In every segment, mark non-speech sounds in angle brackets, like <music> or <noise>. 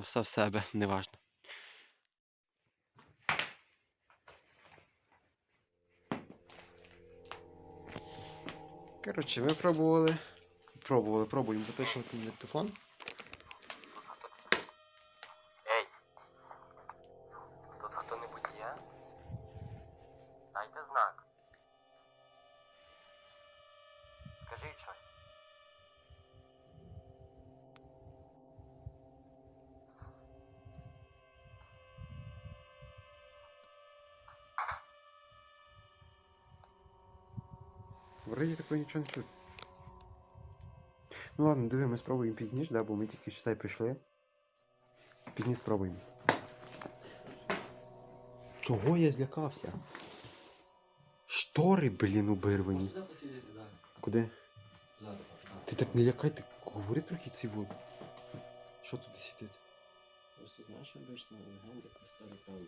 ну все в себе, неважно. Коротше, ми пробували. Пробували, пробуємо записувати на диктофон. Вроді такого нічого не чути. Ну ладно, диви, ми спробуємо пізніше, да, бо ми тільки считай прийшли. Пізніше спробуємо. Чого я злякався? Штори, блін, далі. Куди? Ти так не лякай, ти говори трохи ці води. Що тут сидить? Просто знаєш обично легенди про старі камери.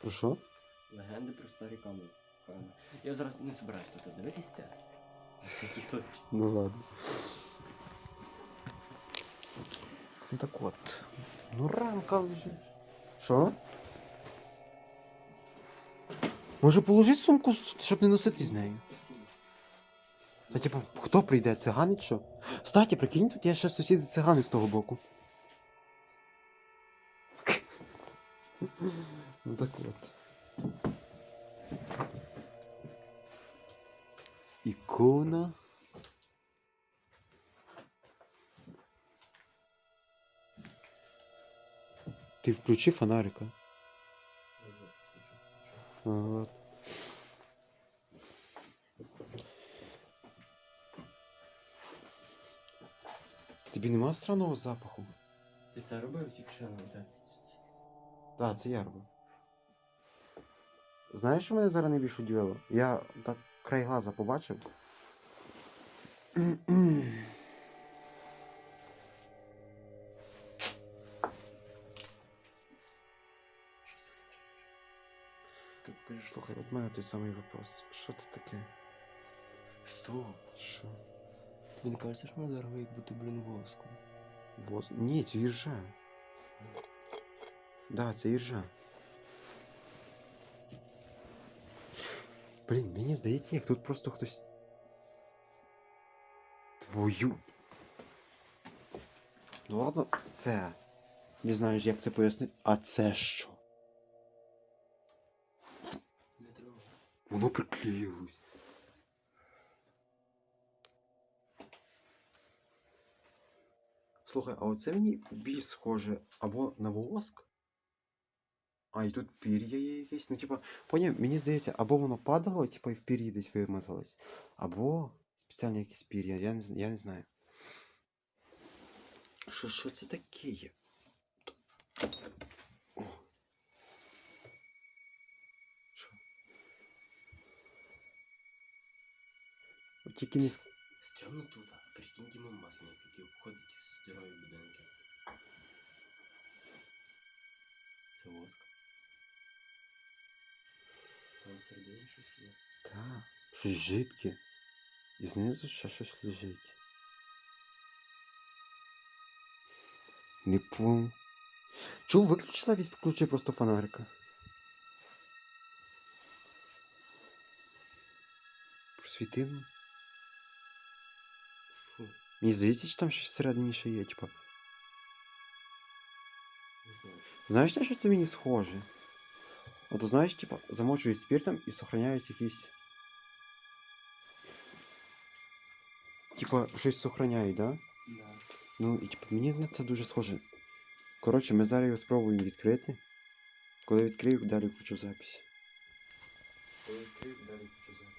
Про що? Легенди про старі камери. Камери. Я зараз не збираюсь тут дивитися. Ну ладно. Ну так от. Ну рамка лежить. Що? Може положи сумку, щоб не носити з нею? Та типу, хто прийде, цигани чи що? Кстати, прикинь, тут є ще сусіди цигани з того боку. Ну так от. Ікона. Ти включи фонарика. Ага. Тобі нема странного запаху? Ти це робив тільки що? Так, це я робив. Знаєш, що мене зараз найбільше удивило? Я так край глаза побачив. слухай, от мене той самий вопрос. Що це таке? Стоп. Що? Тобі не кажеться, що вона зараз як бути, блін, воском? Воз... Ні, це іржа. Да, це іржа. Блін, мені здається, як тут просто хтось. Твою. Ну ладно, це. Не знаю, як це пояснити. А це що? Воно приклеїлось. Слухай, а оце мені більш схоже або на воск. А, і тут пір'я є якесь. Ну, типа, поняв, мені здається, або воно падало, типа, і в пір'ї десь вимазалось, або спеціальне якесь пір'я, я не, з- я не знаю. Що, що це таке є? О. Що? От Тільки не ск- Стрьомно тут, а прикинь Дімон Масник, який обходить ці здорові будинки. Це воск. Там всередині щось є. Та, щось жидке. І знизу ще щось лежить. Не пом. Чув, виключи запись, включи просто фонарика. Просвіти. Фу, Мені здається, що там щось всередині ще є, типа. не знаю. Знаєш, на що це мені схоже? От знаєш, типа, замочують спиртом і сохраняють якісь. Типа, щось сохраняють, да? Да. Ну, і типу, мені на це дуже схоже. Коротше, ми зараз його спробуємо відкрити. Коли відкрию, далі включу запись. Коли відкрию, далі включу запись.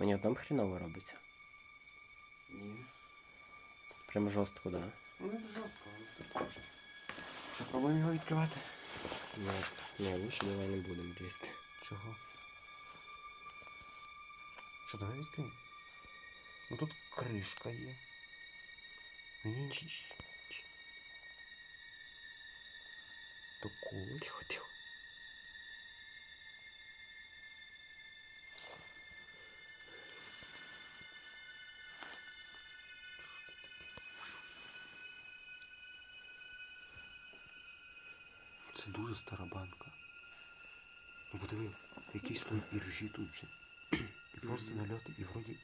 Мені там хріново робиться. Ні. Прям жорстко, да? Ну, не жорстко, але так може. Що, пробуємо його відкривати? Ні, ні, лучше давай не будемо лізти. Чого? навіть крім. Ну тут кришка є. Мені Такого тихо, тихо. Це дуже стара банка. Ну, подиви, якісь свої іржі тут же. Просто і вроді.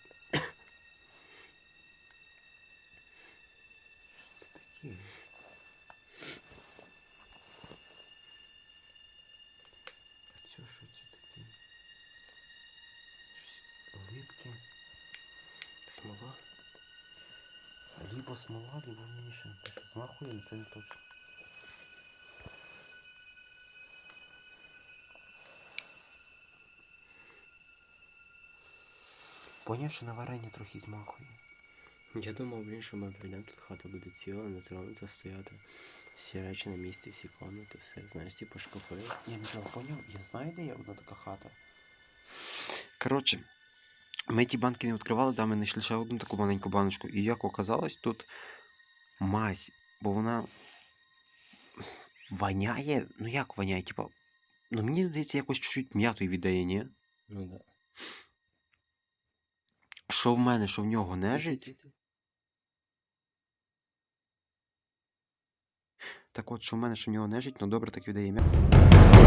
Це таке. А це що це таке? Щось. Смола. Либо смола, либо мішан. Змахуємо, це не точно. Поняв, що на варення трохи змахує. Я думав, блін, що ми прийдемо, тут хата буде ціла, натурально стояти. Всі речі на місці, всі комнати, все, знаєш, типу шкафи. Я нічого поняв, я знаю, де є одна така хата. Коротше, ми ті банки не відкривали, да, ми знайшли ще одну таку маленьку баночку. І як оказалось, тут мазь, бо вона воняє. Ну як воняє, типа. Ну мені здається, якось чуть-чуть м'ятою віддає, ні? Ну да. Що в мене, що в нього нежить. Так от, що в мене, що в нього нежить, ну добре так віддає м'я.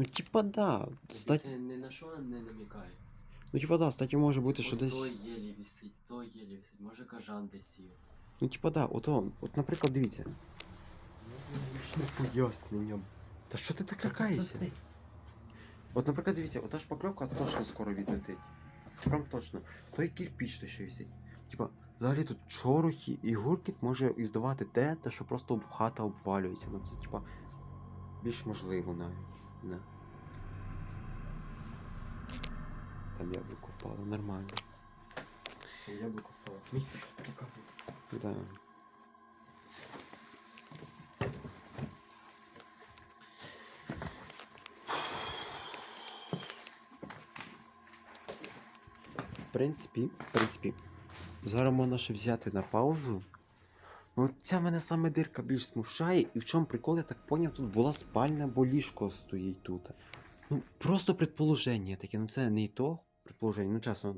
Ну, типа, да. Стать... Це не на що не намікає. Ну, типа, да, статі може бути, що От десь. Той єлі висить, той єлі висить, може кажан десь сів. Ну, типа, да, ото, от, наприклад, дивіться. Ну, пояснення. Та що ти так лякаєшся? От, наприклад, дивіться, ота шпакльовка точно скоро відлетить. Прям точно. Той кірпіч то ще висить. Типа, взагалі тут шорохи і гуркіт може іздавати те, те, що просто хата обвалюється. Ну це типа більш можливо навіть. Не. Там яблуко впало, нормально. Там Яблуко впало. Містика така. Да. В принципі, в принципі, зараз можна ще взяти на паузу. Ну, ця мене саме дирка більш смущає, і в чому прикол, я так поняв, тут була спальня, бо ліжко стоїть тут. Ну, просто предположення таке, ну це не і то предположення, ну чесно,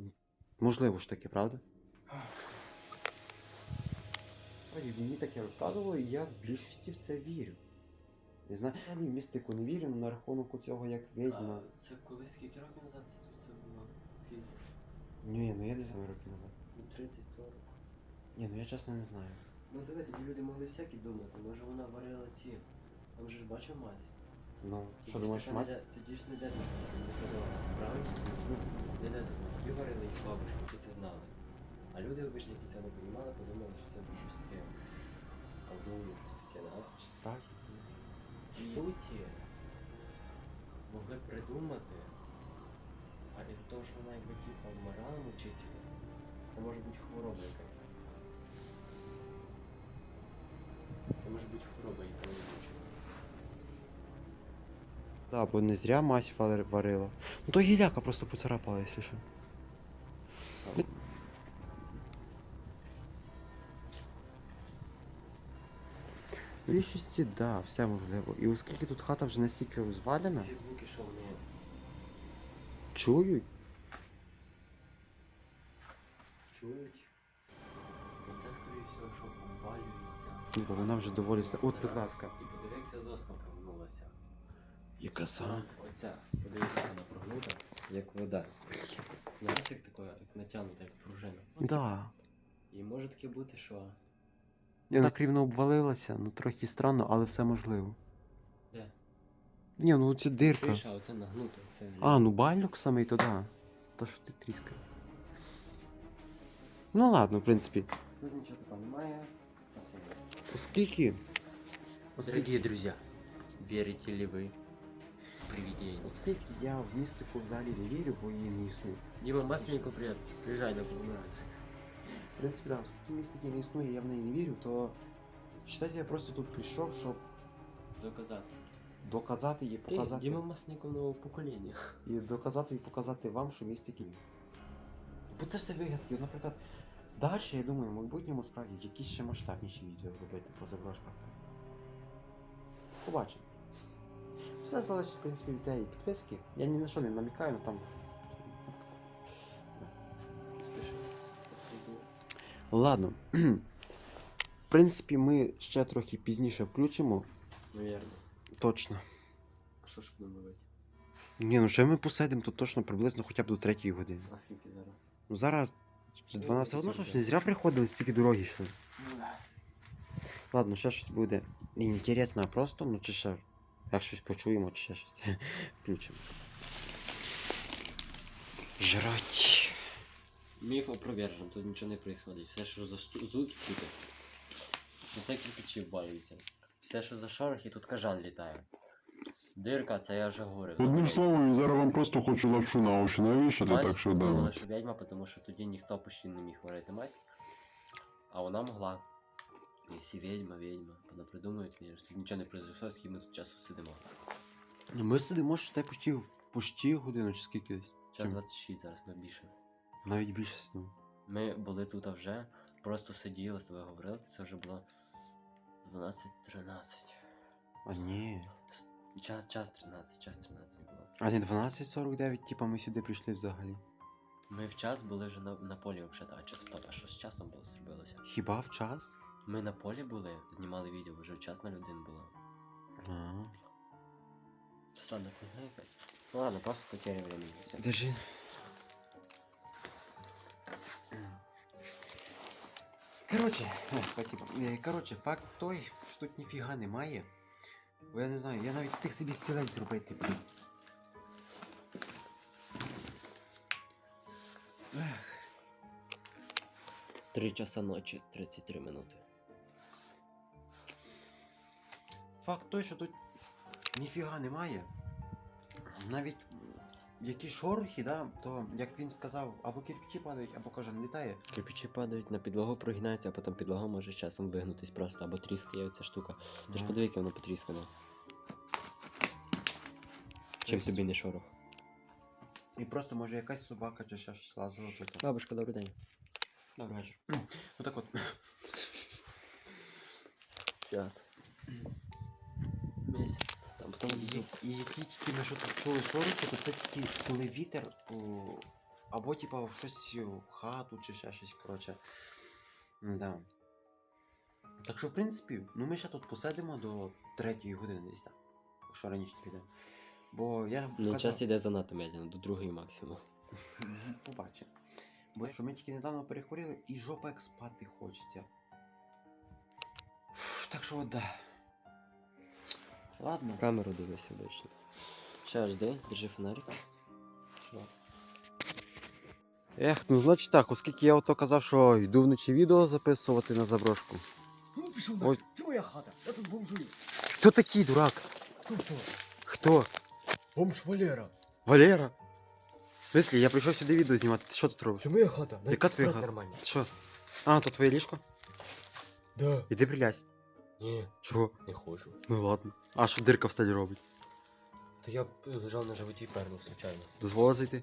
можливо ж таке, правда? Мені таке розказували, і я в більшості в це вірю. Не знаю, взагалі в містику не вірю, але на рахунок цього як відьма. А це коли скільки років назад це тут все було? Скільки? Ні, ну я не знаю років назад. Ну 30-40. Ні, ну я чесно не знаю. Ну диви, тоді люди могли всякі думати. Може вона варила ці. Там же ж бачив мазь. Ну, Тоді що ж думаєш, така мать? не де- Тоді ж не де не подавалася, правильно? Ну, не де. Тоді варили і бабушки, які це знали. А люди обичні, які це не розуміли, подумали, що це вже щось таке колдуння, щось таке, да? Чи справді? В суті, могли придумати, а із-за того, що вона якби типа вмирала мучительно, це може бути хвороба якась. Це може бути хвороба, яка не мучила. Да, бо не зря мазь вар- варила. Ну то гіляка просто поцарапала, якщо що. В більшості, да, все можливо. І оскільки тут хата вже настільки розвалена, Ці звуки, що вони чують, Ну, бо вона вже доволі ста. От, будь ласка. І подивіться, доска прогнулася. Яка сама? Оця, подивіться, вона прогнута, як вода. Знаєш, як таке, як натягнута, як пружина. Да. І може таке бути, що. Я так рівно обвалилася, ну трохи странно, але все можливо. Де? Ні, ну це дирка. Криша, оце нагнуто. Це... А, ну бальок самий то да. Та що ти тріскаєш? Ну ладно, в принципі. Тут нічого такого немає. Не. Оскільки. Оскільки, Дорогие друзья, верите ли вы в привидения? оскільки я в містику взагалі не вірю, бо її не існує. Дима, масленнику привет. Приезжай на коммунарацию. В принципі, да, оскільки містики не існує, я в неї не вірю, то вважайте, я просто тут прийшов, щоб Доказати. доказати їй, Ти, показати. Дима масленников нового покоління. І доказати і показати вам, що містики ні. Бо це все вигадки. От, Наприклад, далі, я думаю, в майбутньому справді якісь ще масштабніші відео робити по заброшках. Побачимо. Все залежить, в принципі, від тієї підписки. Я ні на що не намікаю, ну там. Ладно. В принципі, ми ще трохи пізніше включимо. Наверно. Точно. А що ж будемо робити? Ні, ну ще ми посидимо тут точно приблизно хоча б до третьої години. А скільки зараз? Ну зараз 12 годин, що ж не зря приходили, стільки дороги йшли. Ладно, ще щось буде інтересно, просто, ну чи ще як щось почуємо, чи ще щось <laughs> включимо. Жрать. Міф опровержен, тут нічого не происходить. Все, що за звуки чути. Це кирпичі вбалюються. Все, що за шорохи, тут кажан літає. Дирка, це я вже говорив. Одним словом, я зараз вам просто хочу лапшу на уші навішати, так що думала, що відьма, тому що тоді ніхто почти не міг варити мазь. А вона могла. І всі відьма, відьма. Вона придумують, звісно. Тут нічого не произошло, скільки ми тут часу сидимо. Ну ми сидимо ще те почти, почти годину, чи скільки десь. Час 26 зараз ми більше. Навіть більше сидимо. Ми були тут вже, просто сиділи, з тобою говорили, це вже було 12-13. А ні. Час, час 13, час 13 було. А не 12.49, типа ми сюди прийшли взагалі. Ми в час були вже на, на полі взагалі. А, час, стоп, а що з часом було зробилося? Хіба в час? Ми на полі були, знімали відео, вже в час на людин було. А. Странно, фігня якась. Ну ладно, просто потеря времени. Держи. Короче, е, спасибо. Е, Короче, факт той, що тут ніфіга немає. Бо я не знаю, я навіть встиг собі стілець зробити, блін. Три часа ночі, 33 минути. Факт той, що тут ніфіга немає. Навіть м, якісь шорохи, да, то як він сказав, або кирпичі падають, або кожен літає. Кирпичі падають, на підлогу прогинаються, а потім підлога може часом вигнутись просто, або тріскає ця штука. Ти ж Ну. подиви, воно потріскане. Чим Тобто- тобі не шорох? І просто може якась собака чи ще щось лазила тут. Бабушка, добрий день. Добрий вечір. <clears throat> Ну так от. Час. Місяць. Там потім І, які тільки ми що тут чули шорохи, то це тільки коли вітер, о, або типа в щось в хату чи ще щось, коротше. Да. Так що, в принципі, ну ми ще тут посидимо до третьої години десь так. Якщо раніше підемо. Бо я Ну, казав- час іде занадто медленно, до другої максимум. Побачимо. Бо що ми тільки недавно перехворіли і жопа як спати хочеться. Так що от да. Ладно. Камеру дивись обично. Ще жди, держи фонарик. Ех, ну значить так, оскільки я ото казав, що йду вночі відео записувати на заброшку. Ну, пішов Ой. Це моя хата, я тут бомжую. Хто такий дурак? Хто? Бомж Валера. Валера? В смислі, я прийшов сюди відео знімати. Ти що тут робиш? Це моя хата. Дай Яка твоя спати хата? нормально. Що? А, то твоє ліжко? Да. Іди прилязь. Ні, Чого? не хочу. Ну ладно. А що дирка в стелі робить? То я лежав на животі пернув случайно. Дозволить зайти?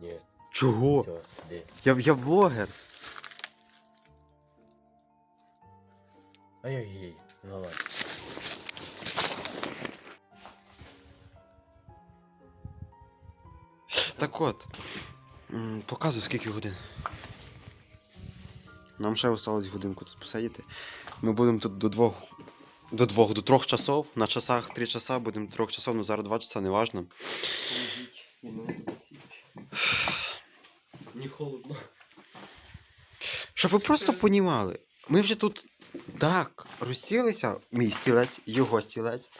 Ні. Чого? Все, де. Я, я влогер. Ай-яй-яй, залазь. Так от. м, Показую скільки годин. Нам ще осталось годинку тут посидіти. Ми будемо тут до двох. До двох, до трьох часов. На часах три часа, будемо до трьох часов, ну зараз два часа, не важно. Мені холодно. Щоб ви просто понімали, ми вже тут так розсілися, мій стілець, його стілець.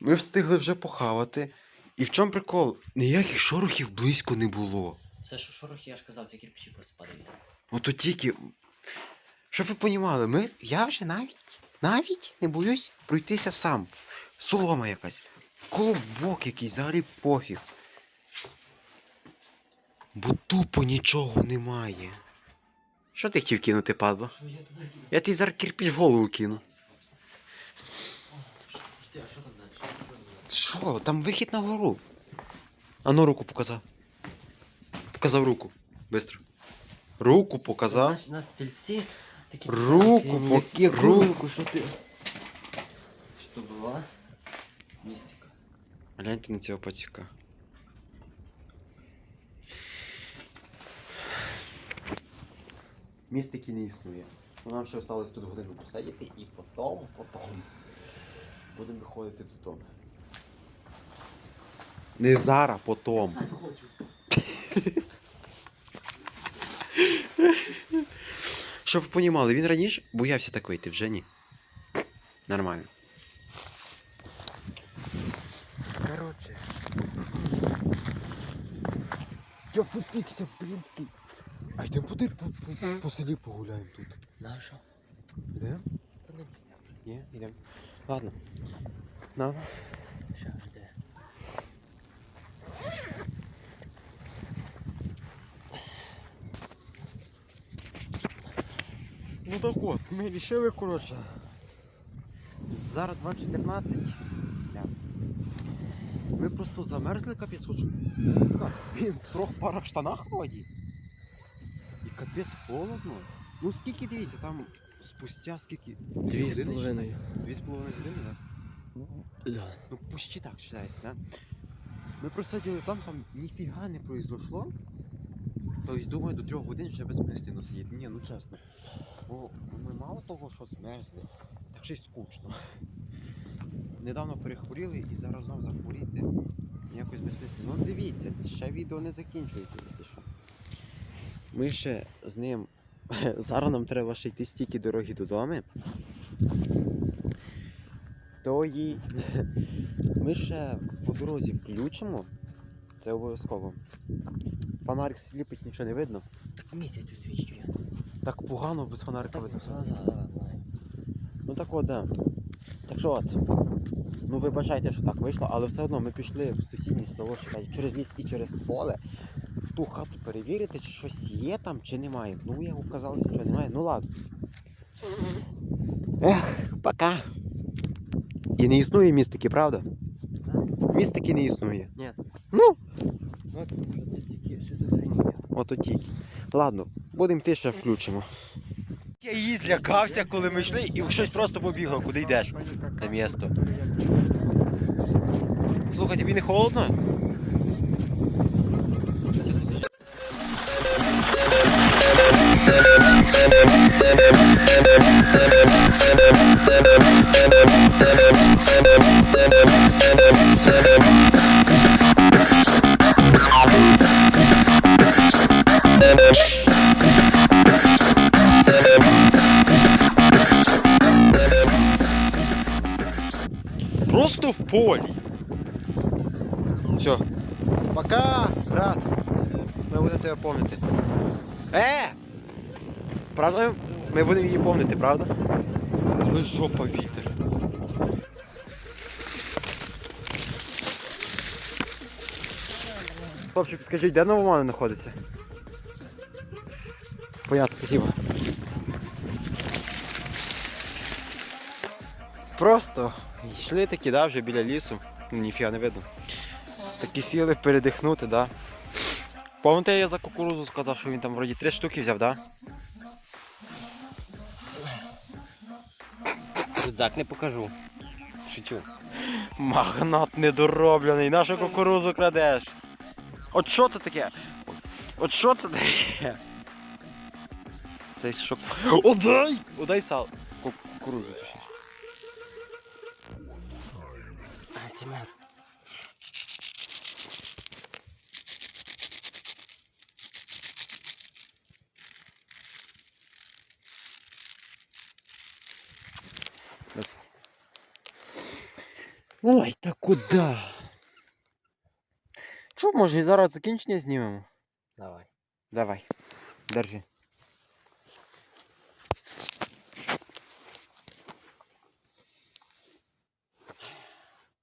Ми встигли вже похавати. І в чому прикол? Ніяких шорохів близько не було. Все, що шорохи, я ж казав, це кирпичі просто падають. Ото тільки. Щоб ви понімали, ми. Я вже навіть навіть не боюсь пройтися сам. Солома якась. Колобок якийсь, взагалі пофіг. Бо тупо нічого немає. Що ти хотів кинути, падло? Я тобі зараз кирпіч в голову кину. Що там вихід на гору. А ну руку показав. Показав руку. Бистро. Руку показав. На стільці такі. Руку, Ні, пок- руку. що ти? Що то була? Містика. Гляньте на цього пацюка. Містики не існує. Ну, Нам ще осталось тут годину посидіти і потім, потім будемо виходити додому. Не зараз, потім. <laughs> Щоб ви понімали, він раніше боявся так вийти, вже ні. Нормально. Короче. Я попікся, блінський. А йдемо поди по, по, по селі погуляємо тут. На що? Йдемо? Ні, йдемо. Ладно. Ладно. Ща, Ну так от, ми вирішили, коротше. Зараз 2.14. Ми просто замерзли хоч. В трьох парах штанах в воді. І капець холодно. Ну скільки дивіться, там спустя скільки. Дві з половиною. Дві з половиною години, так? Да. Ну почти так считайте, да? Ми просиділи там, там ніфіга не произошло. Тобто, думаю, до трьох годин вже безсмислено сидіти. Ні, ну чесно. Бо ми мало того, що змерзли, так ще й скучно. Недавно перехворіли і зараз знов захворіти. Якось безсмислено. Ну дивіться, ще відео не закінчується, якщо що. Ми ще з ним. <laughs> Зараз нам треба ще йти стільки дороги додому. То їй <laughs> ми ще по дорозі включимо. Це обов'язково. Фонарик сліпить, нічого не видно. Так місяць усвічує. Так погано без фонарика видно. знаю. Ну так от, да. Так що от. Ну вибачайте, що так вийшло, але все одно ми пішли в сусіднє село, чекай, через ліс і через поле. В ту хату перевірити, чи щось є там, чи немає. Ну, як оказалось, нічого немає. Ну ладно. Ех, пока. І не існує містики, правда? Містики не існує. Ні. Ну, От, тільки. Ладно, будемо ти ще включимо. Я її злякався, коли ми йшли, і щось просто побігло. Куди йдеш? На місто. Слухай, тобі не холодно? буду в полі. Все. Пока, брат. Ми будемо тебя пам'ятати. Э! Е! Правда? Ми будемо її пам'ятати, правда? Але жопа вітер. Хлопчик, підкажіть, де новомани знаходиться? Понятно, спасибо. Просто йшли такі, да, вже біля лісу. Ніфіга не видно. Такі сіли передихнути, да. Пам'ятаєте, я за кукурузу сказав, що він там вроді три штуки взяв, да? Рюкзак не покажу. Шучу. Магнат недороблений, нашу кукурузу крадеш. От що це таке? От що це таке? Цей шок. Одай! Одай сал. Ку- Кукурузу точніше. АСМР. Ось. Ой, та куди? Що, може і зараз закінчення знімемо? Давай. Давай. Держи.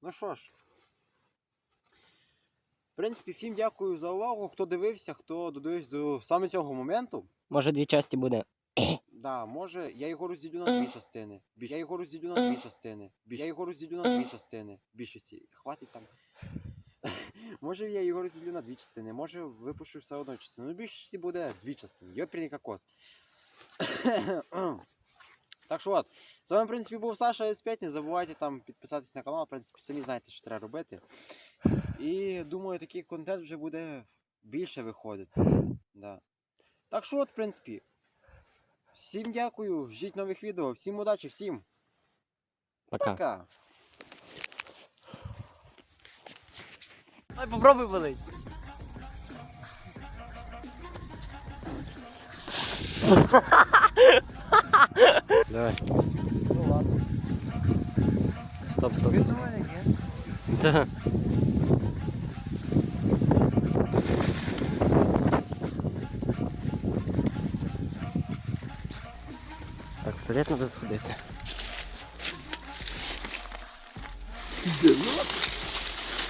Ну що ж. В принципі, всім дякую за увагу, хто дивився, хто додивився до саме цього моменту. Може дві часті буде. Да, може, я його розділю на дві частини. Бі- Я його розділю на дві частини. Бі- Я його розділю на дві частини. Більшості. Хватить там. <laughs> може я його розділю на дві частини, може випущу все одну частину. Ну, більшості буде дві частини. Йопірний кокос. <coughs> так що от. З вами, в принципі, був Саша С5. Не забувайте там підписатись на канал. В принципі, самі знаєте, що треба робити. І думаю, такий контент вже буде більше виходити. Да. Так що от, в принципі. Всім дякую, ждіть нових відео, всім удачі, всім Пока. пока. Ай, попробуй болить. Давай. Стоп, стоп. Так, в туалет треба сходити.